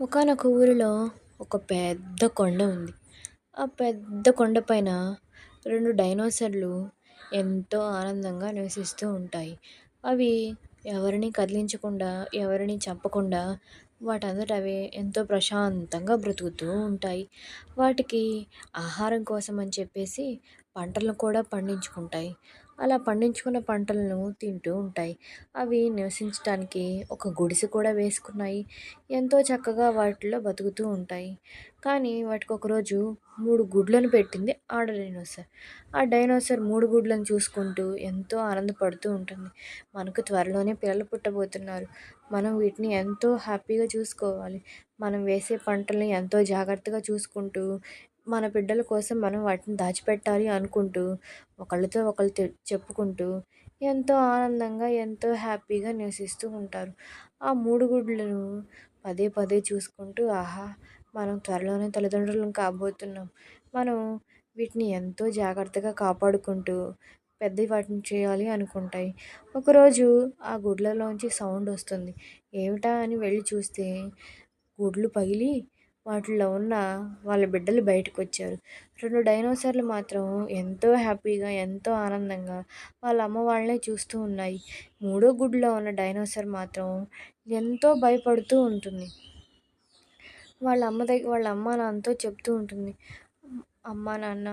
ఒకానొక ఊరిలో ఒక పెద్ద కొండ ఉంది. ఆ పెద్ద కొండ పైన రెండు డైనోసార్లు ఎంతో ఆనందంగా నివసిస్తూ ఉంటాయి. అవి ఎవరిని కదిలించకుండా ఎవరిని చంపకుండా వాటంతట అవే ఎంతో ప్రశాంతంగా బ్రతుకుతూ ఉంటాయి. వాటికి ఆహారం కోసం అని చెప్పేసి పంటలను కూడా పండించుకుంటాయి. అలా పండించుకున్న పంటలను తింటూ ఉంటాయి. అవి నివసించడానికి ఒక గుడిసె కూడా వేసుకున్నాయి. ఎంతో చక్కగా వాటిలో బతుకుతూ ఉంటాయి. కానీ వాటికి ఒకరోజు మూడు గుడ్లను పెట్టింది ఆడ డైనోసార్. ఆ డైనోసార్ మూడు గుడ్లను చూసుకుంటూ ఎంతో ఆనందపడుతూ ఉంటుంది. మనకు త్వరలోనే పిల్లలు పుట్టబోతున్నారు. మనం వీటిని ఎంతో హ్యాపీగా చూసుకోవాలి. మనం వేసే పంటల్ని ఎంతో జాగ్రత్తగా చూసుకుంటూ మన బిడ్డల కోసం మనం వాటిని దాచిపెట్టాలి అనుకుంటూ ఒకళ్ళతో ఒకళ్ళు చెప్పుకుంటూ ఎంతో ఆనందంగా ఎంతో హ్యాపీగా నివసిస్తూ ఉంటారు. ఆ మూడు గుడ్లను పదే పదే చూసుకుంటూ ఆహా మనం త్వరలోనే తల్లిదండ్రులను కాబోతున్నాం. మనం వీటిని ఎంతో జాగ్రత్తగా కాపాడుకుంటూ పెద్ద వాటిని చేయాలి అనుకుంటాయి. ఒకరోజు ఆ గుడ్లలోంచి సౌండ్ వస్తుంది. ఏమిటా అని వెళ్ళి చూస్తే గుడ్లు పగిలి వాటిలో ఉన్న వాళ్ళ బిడ్డలు బయటకు వచ్చారు రెండు డైనోసార్లు మాత్రం ఎంతో హ్యాపీగా ఎంతో ఆనందంగా వాళ్ళ అమ్మ వాళ్ళనే చూస్తూ ఉన్నాయి. మూడో గుడిలో ఉన్న డైనోసార్ మాత్రం ఎంతో భయపడుతూ ఉంటుంది. వాళ్ళ అమ్మ దగ్గర వాళ్ళ అమ్మ నాన్నతో చెప్తూ ఉంటుంది. అమ్మ నాన్న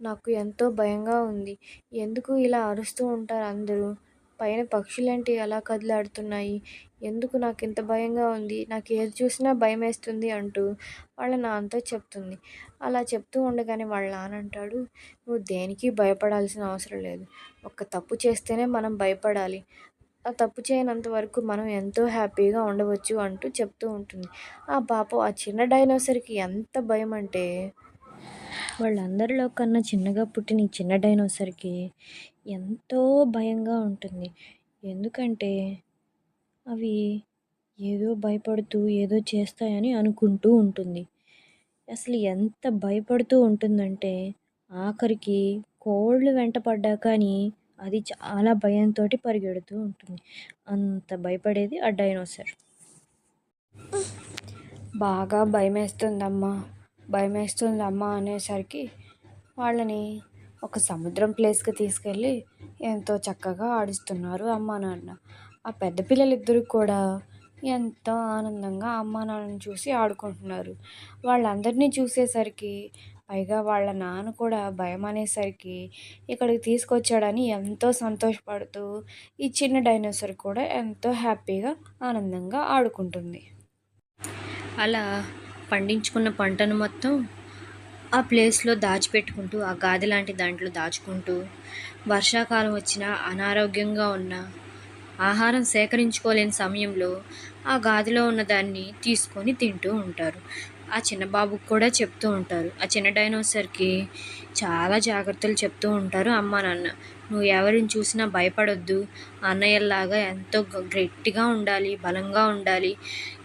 నాకు ఎంతో భయంగా ఉంది. ఎందుకు ఇలా అరుస్తూ ఉంటారు అందరూ? పైన పక్షులేంటి అలా కదిలాడుతున్నాయి? ఎందుకు నాకు ఇంత భయంగా ఉంది? నాకు ఏది చూసినా భయం వేస్తుంది అంటూ వాళ్ళ నాన్నతో చెప్తుంది. అలా చెప్తూ ఉండగానే వాళ్ళ నాన్న అంటాడు నువ్వు దేనికి భయపడాల్సిన అవసరం లేదు. ఒక్క తప్పు చేస్తేనే మనం భయపడాలి. ఆ తప్పు చేయనంత వరకు మనం ఎంతో హ్యాపీగా ఉండవచ్చు అంటూ చెప్తూ ఉంటుంది. ఆ పాపం ఆ చిన్న డైనోసర్కి ఎంత భయం అంటే వాళ్ళందరిలో కన్నా చిన్నగా పుట్టిన ఈ చిన్న డైనోసర్కి ఎంతో భయంగా ఉంటుంది. ఎందుకంటే అవి ఏదో భయపడుతూ ఏదో చేస్తాయని అనుకుంటూ ఉంటుంది. అసలు ఎంత భయపడుతూ ఉంటుందంటే ఆఖరికి కోళ్ళు వెంట పడ్డా కానీ అది చాలా భయంతో పరిగెడుతూ ఉంటుంది. అంత భయపడేది ఆ డైనోసర్. బాగా భయమేస్తుందమ్మా. భయమేస్తుంది అమ్మ అనేసరికి వాళ్ళని ఒక సముద్రం ప్లేస్కి తీసుకెళ్ళి ఎంతో చక్కగా ఆడిస్తున్నారు అమ్మా నాన్న. ఆ పెద్ద పిల్లలిద్దరూ కూడా ఎంతో ఆనందంగా అమ్మా నాన్నని చూసి ఆడుకుంటున్నారు. వాళ్ళందరినీ చూసేసరికి పైగా వాళ్ళ నాన్న కూడా భయం అనేసరికి ఇక్కడికి తీసుకొచ్చాడని ఎంతో సంతోషపడుతూ ఈ చిన్న డైనోసార్ కూడా ఎంతో హ్యాపీగా ఆనందంగా ఆడుకుంటుంది. అలా పండించుకున్న పంటను మొత్తం ఆ ప్లేస్లో దాచిపెట్టుకుంటూ ఆ గాది లాంటి దాంట్లో దాచుకుంటూ వర్షాకాలం వచ్చినా అనారోగ్యంగా ఉన్న ఆహారం సేకరించుకోలేని సమయంలో ఆ గాదిలో ఉన్న దాన్ని తీసుకొని తింటూ ఉంటారు. ఆ చిన్న బాబుకి కూడా చెప్తూ ఉంటారు. ఆ చిన్న డైనోసర్కి చాలా జాగ్రత్తలు చెప్తూ ఉంటారు. అమ్మ నాన్న నువ్వు ఎవరిని చూసినా భయపడొద్దు. అన్నయ్యలాగా ఎంతో గట్టిగా ఉండాలి బలంగా ఉండాలి.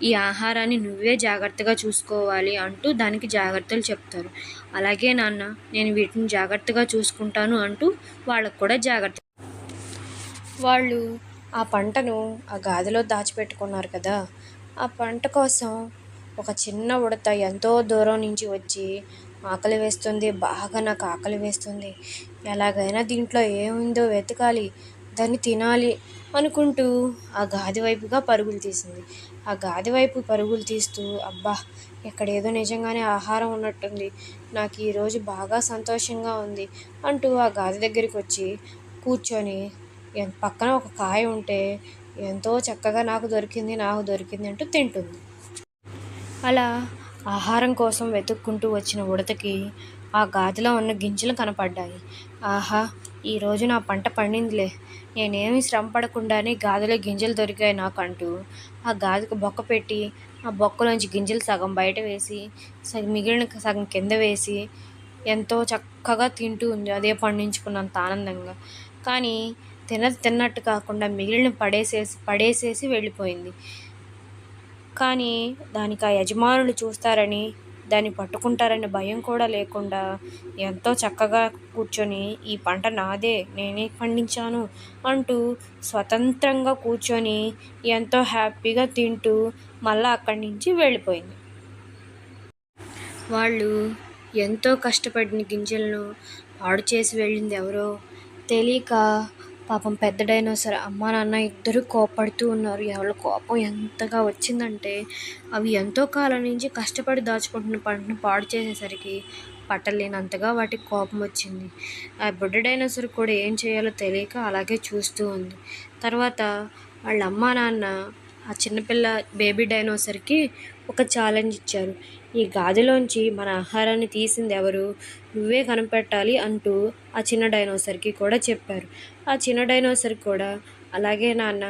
ఈ ఆహారాన్ని నువ్వే జాగ్రత్తగా చూసుకోవాలి అంటూ దానికి జాగ్రత్తలు చెప్తారు. అలాగే నాన్న నేను వీటిని జాగ్రత్తగా చూసుకుంటాను అంటూ వాళ్ళకు కూడా జాగ్రత్త వాళ్ళు ఆ పంటను ఆ గాదిలో దాచిపెట్టుకున్నారు కదా ఆ పంట కోసం ఒక చిన్న ఉడత ఎంతో దూరం నుంచి వచ్చి ఆకలి వేస్తుంది బాగా నాకు ఆకలి వేస్తుంది. ఎలాగైనా దీంట్లో ఏముందో వెతకాలి దాన్ని తినాలి అనుకుంటూ ఆ గాది వైపుగా పరుగులు తీసింది. ఆ గాది వైపు పరుగులు తీస్తూ అబ్బా ఇక్కడ ఏదో నిజంగానే ఆహారం ఉన్నట్టుంది. నాకు ఈరోజు బాగా సంతోషంగా ఉంది అంటూ ఆ గాది దగ్గరికి వచ్చి కూర్చొని పక్కన ఒక కాయ ఉంటే ఎంతో చక్కగా నాకు దొరికింది నాకు దొరికింది అంటూ తింటుంది. అలా ఆహారం కోసం వెతుక్కుంటూ వచ్చిన ఉడతకి ఆ గాదిలో ఉన్న గింజలు కనపడ్డాయి. ఆహా ఈరోజు నా పంట పండిందిలే. నేనేమి శ్రమ పడకుండానే గాదిలో గింజలు దొరికాయి నాకంటూ. ఆ గాదికి బొక్క పెట్టి ఆ బొక్కలోంచి గింజలు సగం బయట వేసి సగం మిగిలిన సగం కింద వేసి ఎంతో చక్కగా తింటూ ఉంది. అదే పండించుకున్నంత ఆనందంగా. కానీ తిన తిన్నట్టు కాకుండా మిగిలిన పడేసేసి పడేసేసి వెళ్ళిపోయింది. కానీ దానికి ఆ యజమానులు చూస్తారని దాన్ని పట్టుకుంటారని భయం కూడా లేకుండా ఎంతో చక్కగా కూర్చొని ఈ పంట నాదే నేనే పండించాను అంటూ స్వతంత్రంగా కూర్చొని ఎంతో హ్యాపీగా తింటూ మళ్ళీ అక్కడి నుంచి వెళ్ళిపోయింది. వాళ్ళు ఎంతో కష్టపడిన గింజలను పాడు చేసి వెళ్ళింది ఎవరో తెలియక పాపం పెద్ద డైనోసార్ అమ్మ నాన్న ఇద్దరు కోపడుతూ ఉన్నారు. ఎవరి కోపం ఎంతగా వచ్చిందంటే అవి ఎంతో కాలం నుంచి కష్టపడి దాచుకుంటున్న పంటను పాడు చేసేసరికి పట్టలేనంతగా వాటికి కోపం వచ్చింది. ఆ బుడ్డ డైనోసార్ కూడా ఏం చేయాలో తెలియక అలాగే చూస్తూ ఉంది. తర్వాత వాళ్ళ అమ్మ నాన్న ఆ చిన్నపిల్ల బేబీ డైనోసర్కి ఒక ఛాలెంజ్ ఇచ్చారు. ఈ గాదిలోంచి మన ఆహారాన్ని తీసింది ఎవరు? నువ్వే కనిపెట్టాలి అంటూ ఆ చిన్న డైనోసర్కి కూడా చెప్పారు. ఆ చిన్న డైనోసర్ కూడా అలాగే నాన్న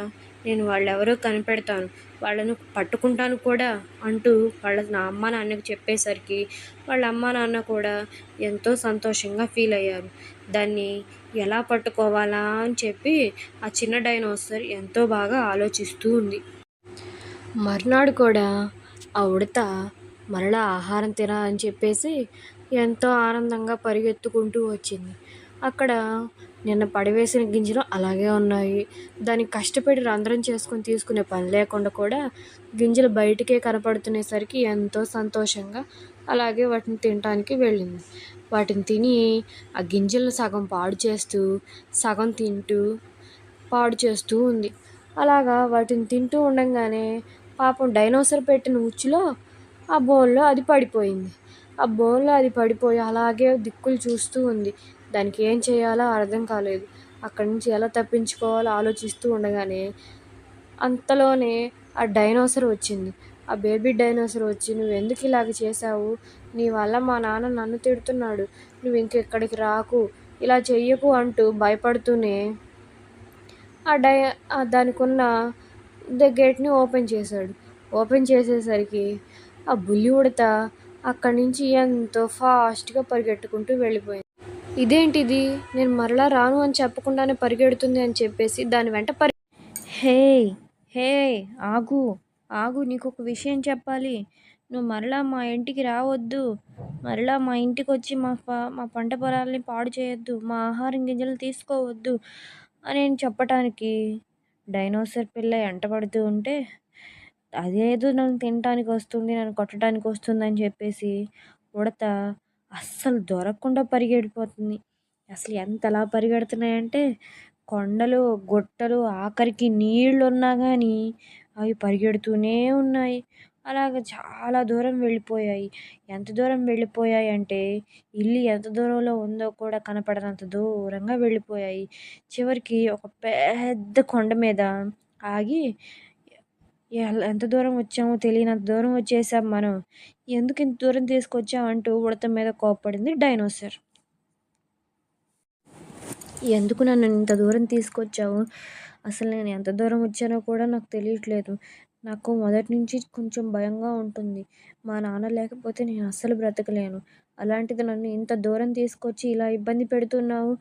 నేను వాళ్ళెవరో కనిపెడతాను. వాళ్ళను పట్టుకుంటాను కూడా అంటూ వాళ్ళ నా అమ్మ నాన్నకు చెప్పేసరికి వాళ్ళ అమ్మ నాన్న కూడా ఎంతో సంతోషంగా ఫీల్ అయ్యారు. దాన్ని ఎలా పట్టుకోవాలా? అని చెప్పి ఆ చిన్న డైనోసర్ ఎంతో బాగా ఆలోచిస్తూ ఉంది. మర్నాడు కూడా ఆ ఉడత మరలా ఆహారం తినాలని చెప్పేసి ఎంతో ఆనందంగా పరిగెత్తుకుంటూ వచ్చింది. అక్కడ నిన్న పడవేసిన గింజలు అలాగే ఉన్నాయి. దానికి కష్టపడి రంధ్రం చేసుకొని తీసుకునే పని లేకుండా కూడా గింజలు బయటికే కనపడుతునేసరికి ఎంతో సంతోషంగా అలాగే వాటిని తినటానికి వెళ్ళింది. వాటిని తిని ఆ గింజలను సగం పాడు చేస్తూ సగం తింటూ పాడు చేస్తూ ఉంది. అలాగా వాటిని తింటూ ఉండగానే పాపం డైనోసర్ పెట్టిన ఉచ్చులో ఆ బోన్లో అది పడిపోయింది. ఆ బోన్లో అది పడిపోయి అలాగే దిక్కులు చూస్తూ ఉంది. దానికి ఏం చేయాలో అర్థం కాలేదు. అక్కడి నుంచి ఎలా తప్పించుకోవాలో ఆలోచిస్తూ ఉండగానే అంతలోనే ఆ డైనోసర్ వచ్చింది. ఆ బేబీ డైనోసర్ వచ్చి నువ్వు ఎందుకు ఇలాగ చేసావు నీ వల్ల మా నాన్న నన్ను తిడుతున్నాడు. నువ్వు ఇంకెక్కడికి రాకు. ఇలా చెయ్యకు అంటూ భయపడుతూనే ఆ డై దానికి ఉన్న ద గేట్ని ఓపెన్ చేశాడు. ఓపెన్ చేసేసరికి ఆ బుల్లి ఉడత అక్కడి నుంచి ఎంతో ఫాస్ట్గా పరిగెట్టుకుంటూ వెళ్ళిపోయింది. ఇదేంటిది? నేను మరలా రాను అని చెప్పకుండానే పరిగెడుతుంది అని చెప్పేసి దాని వెంట పరి హే హే ఆగు ఆగు నీకు ఒక విషయం చెప్పాలి. నువ్వు మరలా మా ఇంటికి రావద్దు. మరలా మా ఇంటికి వచ్చి మా మా పంట పొలాలని పాడు చేయొద్దు. మా ఆహారం గింజలు తీసుకోవద్దు అని చెప్పటానికి డైనోసర్ పిల్ల ఎంటపడుతూ ఉంటే అదేదో నన్ను తినటానికి వస్తుంది నన్ను కొట్టడానికి వస్తుంది అని చెప్పేసి ఉడత అస్సలు దొరకకుండా పరిగెడిపోతుంది. అసలు ఎంత ఎంతలా పరిగెడుతున్నాయంటే కొండలు గుట్టలు ఆఖరికి నీళ్ళు ఉన్నా కానీ అవి పరిగెడుతూనే ఉన్నాయి. అలాగ చాలా దూరం వెళ్ళిపోయాయి. ఎంత దూరం వెళ్ళిపోయాయి అంటే ఇల్లు ఎంత దూరంలో ఉందో కూడా కనపడనంత దూరంగా వెళ్ళిపోయాయి. చివరికి ఒక పెద్ద కొండ మీద ఆగి ఎంత దూరం వచ్చామో తెలియనంత దూరం వచ్చేసాం మనం. ఎందుకు ఇంత దూరం తీసుకొచ్చాం? అంటూ ఉడత మీద కోప్పడింది డైనోసర్. ఎందుకు నన్ను ఇంత దూరం తీసుకొచ్చావు? అసలు నేను ఎంత దూరం వచ్చానో కూడా నాకు తెలియట్లేదు. నాకు మొదటి నుంచి కొంచెం భయంగా ఉంటుంది. మా నాన్న లేకపోతే నేను అస్సలు బ్రతకలేను. అలాంటిది నన్ను ఇంత దూరం తీసుకొచ్చి ఇలా ఇబ్బంది పెడుతున్నావు?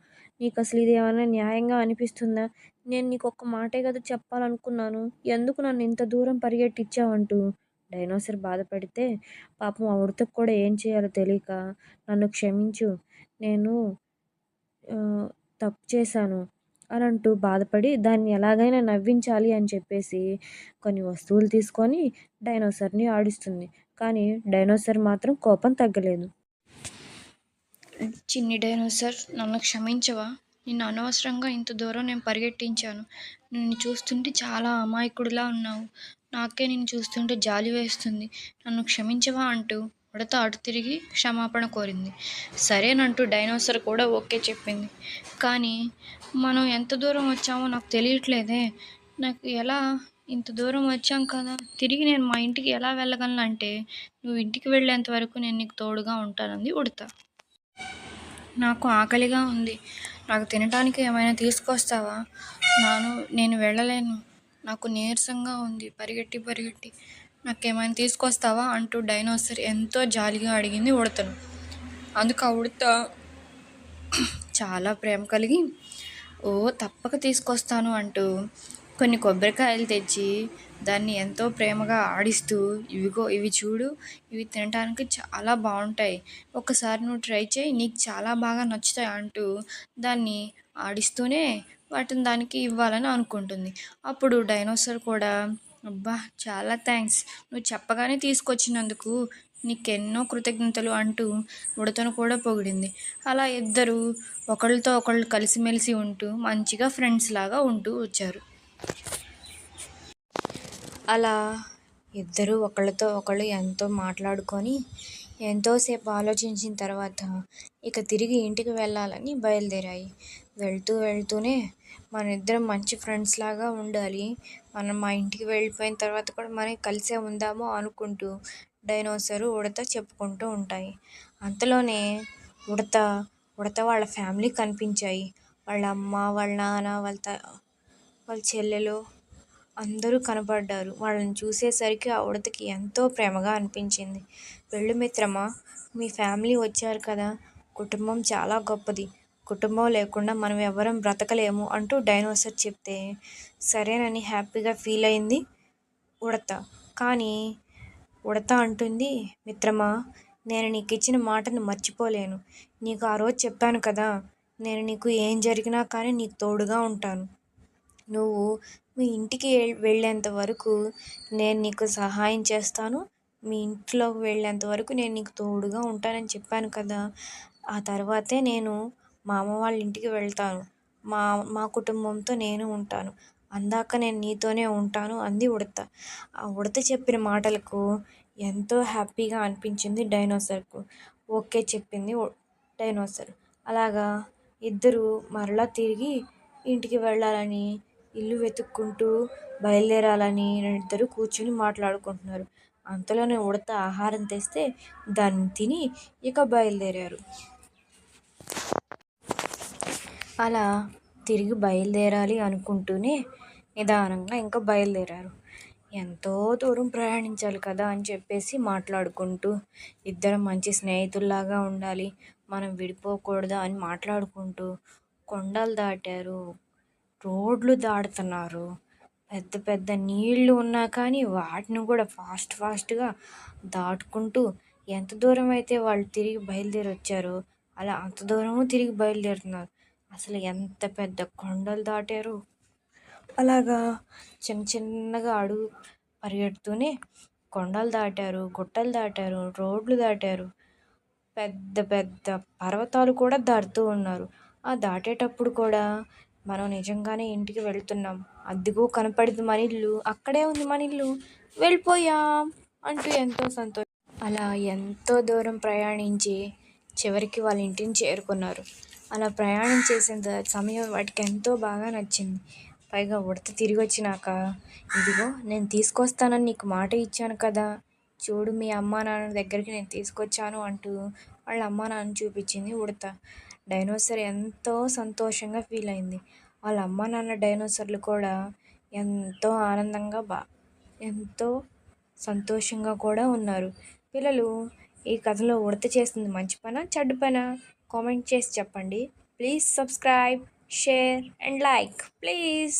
నీకు అసలు ఇది ఏమైనా న్యాయంగా అనిపిస్తుందా? నేను నీకు ఒక్క మాటే కదా చెప్పాలనుకున్నాను. ఎందుకు నన్ను ఇంత దూరం పరిగెట్టించావంటూ డైనోసర్ బాధపడితే పాపం ఆ ఉడతకు కూడా ఏం చేయాలో తెలియక నన్ను క్షమించు. నేను తప్పు చేశాను. అని అంటూ బాధపడి దాన్ని ఎలాగైనా నవ్వించాలి అని చెప్పేసి కొన్ని వస్తువులు తీసుకొని డైనోసర్ని ఆడిస్తుంది. కానీ డైనోసర్ మాత్రం కోపం తగ్గలేదు. చిన్ని డైనోసర్ నన్ను క్షమించవా? నిన్ను అనవసరంగా ఇంత దూరం నేను పరిగెట్టించాను. నిన్ను చూస్తుంటే చాలా అమాయకుడిలా ఉన్నావు. నాకే నిన్ను చూస్తుంటే జాలి వేస్తుంది. నన్ను క్షమించవా అంటూ ఉడత అటు తిరిగి క్షమాపణ కోరింది. సరేనంటూ డైనోసర్ కూడా ఓకే చెప్పింది. కానీ మనం ఎంత దూరం వచ్చామో నాకు తెలియట్లేదే. నాకు ఎలా ఇంత దూరం వచ్చాం కదా? తిరిగి నేను మా ఇంటికి ఎలా వెళ్ళగలను అంటే నువ్వు ఇంటికి వెళ్ళేంత వరకు నేను నీకు తోడుగా ఉంటానంది ఉడత. నాకు ఆకలిగా ఉంది. నాకు తినటానికి ఏమైనా తీసుకొస్తావా? నాను నేను వెళ్ళలేను. నాకు నీరసంగా ఉంది. పరిగెట్టి పరిగెట్టి. నాకేమైనా తీసుకొస్తావా అంటూ డైనోసర్ ఎంతో జాలిగా అడిగింది ఉడతను. అందుకు ఆ ఉడత చాలా ప్రేమ కలిగి ఓ తప్పక తీసుకొస్తాను అంటూ కొన్ని కొబ్బరికాయలు తెచ్చి దాన్ని ఎంతో ప్రేమగా ఆడిస్తూ ఇవిగో ఇవి చూడు ఇవి తినడానికి చాలా బాగుంటాయి. ఒకసారి నువ్వు ట్రై చేయి నీకు చాలా బాగా నచ్చుతాయి అంటూ దాన్ని ఆడిస్తూనే వాటిని దానికి ఇవ్వాలని అనుకుంటుంది. అప్పుడు డైనోసార్ కూడా అబ్బా చాలా థ్యాంక్స్ నువ్వు చెప్పగానే తీసుకొచ్చినందుకు నీకెన్నో కృతజ్ఞతలు అంటూ ఉడతను కూడా పొగిడింది. అలా ఇద్దరు ఒకళ్ళతో ఒకళ్ళు కలిసిమెలిసి ఉంటూ మంచిగా ఫ్రెండ్స్ లాగా ఉంటూ వచ్చారు. అలా ఇద్దరు ఒకళ్ళతో ఒకళ్ళు ఎంతో మాట్లాడుకొని ఎంతోసేపు ఆలోచించిన తర్వాత ఇక తిరిగి ఇంటికి వెళ్ళాలని బయలుదేరాయి. వెళ్తూ వెళ్తూనే మన ఇద్దరం మంచి ఫ్రెండ్స్ లాగా ఉండాలి. మనం మా ఇంటికి వెళ్ళిపోయిన తర్వాత కూడా మనం కలిసే ఉందాము అనుకుంటూ డైనోసరు ఉడత చెప్పుకుంటూ ఉంటాయి. అంతలోనే ఉడత ఉడత వాళ్ళ ఫ్యామిలీ కనిపించాయి. వాళ్ళ అమ్మ వాళ్ళ నాన్న వాళ్ళ త వాళ్ళ చెల్లెలు అందరూ కనపడ్డారు వాళ్ళని చూసేసరికి ఆ ఉడతకి ఎంతో ప్రేమగా అనిపించింది. వెళ్ళు మిత్రమా మీ ఫ్యామిలీ వచ్చారు కదా కుటుంబం చాలా గొప్పది. కుటుంబం లేకుండా మనం ఎవరం బ్రతకలేము అంటూ డైనోసర్ చెప్తే సరేనని హ్యాపీగా ఫీల్ అయింది ఉడత. కానీ ఉడత అంటుంది మిత్రమా నేను నీకు ఇచ్చిన మాటను మర్చిపోలేను. నీకు ఆ రోజు చెప్పాను కదా నేను నీకు ఏం జరిగినా కానీ నీకు తోడుగా ఉంటాను. నువ్వు మీ ఇంటికి వెళ్ళేంత వరకు నేను నీకు సహాయం చేస్తాను. మీ ఇంట్లోకి వెళ్ళేంత వరకు నేను నీకు తోడుగా ఉంటానని చెప్పాను కదా ఆ తర్వాతే నేను మా అమ్మ వాళ్ళ ఇంటికి వెళ్తాను. మా మా కుటుంబంతో నేను ఉంటాను. అందాక నేను నీతోనే ఉంటాను అంది ఉడత. ఆ ఉడత చెప్పిన మాటలకు ఎంతో హ్యాపీగా అనిపించింది డైనోసర్కు. ఓకే చెప్పింది డైనోసర్. అలాగా ఇద్దరు మరలా తిరిగి ఇంటికి వెళ్ళాలని ఇల్లు వెతుక్కుంటూ బయలుదేరాలని ఇద్దరు కూర్చుని మాట్లాడుకుంటున్నారు. అంతలోనే ఉడత ఆహారం తెస్తే దాన్ని తిని ఇక బయలుదేరారు. అలా తిరిగి బయలుదేరాలి అనుకుంటూనే నిదానంగా ఇంకా బయలుదేరారు. ఎంతో దూరం ప్రయాణించాలి కదా అని చెప్పేసి మాట్లాడుకుంటూ ఇద్దరం మంచి స్నేహితుల్లాగా ఉండాలి మనం విడిపోకూడదా అని మాట్లాడుకుంటూ కొండలు దాటారు. రోడ్లు దాటుతున్నారు. పెద్ద పెద్ద నీళ్ళు ఉన్నా కానీ వాటిని కూడా ఫాస్ట్ ఫాస్ట్గా దాటుకుంటూ ఎంత దూరం అయితే వాళ్ళు తిరిగి బయలుదేరి వచ్చారో అలా అంత దూరము తిరిగి బయలుదేరుతున్నారు. అసలు ఎంత పెద్ద కొండలు దాటారు. అలాగా? చిన్న చిన్నగా అడుగు పరిగెడుతూనే కొండలు దాటారు గుట్టలు దాటారు రోడ్లు దాటారు. పెద్ద పెద్ద పర్వతాలు కూడా దాటుతూ ఉన్నారు. ఆ దాటేటప్పుడు కూడా మనం నిజంగానే ఇంటికి వెళ్తున్నాం. అదిగో కనపడింది మన ఇల్లు అక్కడే ఉంది మన ఇల్లు. వెళ్ళిపోయాం అంటూ ఎంతో సంతోషం. అలా ఎంతో దూరం ప్రయాణించి చివరికి వాళ్ళ ఇంటిని చేరుకున్నారు. అలా ప్రయాణం చేసిన సమయం వాటికి ఎంతో బాగా నచ్చింది. పైగా ఉడత తిరిగి వచ్చినాక ఇదిగో నేను తీసుకొస్తానని నీకు మాట ఇచ్చాను కదా. చూడు మీ అమ్మా నాన్న దగ్గరికి నేను తీసుకొచ్చాను అంటూ వాళ్ళ అమ్మా నాన్న చూపించింది ఉడత. డైనోసర్ ఎంతో సంతోషంగా ఫీల్ అయింది. వాళ్ళ అమ్మ నాన్న డైనోసర్లు కూడా ఎంతో ఆనందంగా బా ఎంతో సంతోషంగా కూడా ఉన్నారు. పిల్లలు ఈ కథలో ఉడత చేస్తుంది మంచి పనా చెడ్డ పనా? కామెంట్ చేసి చెప్పండి. Please subscribe share and like. Please.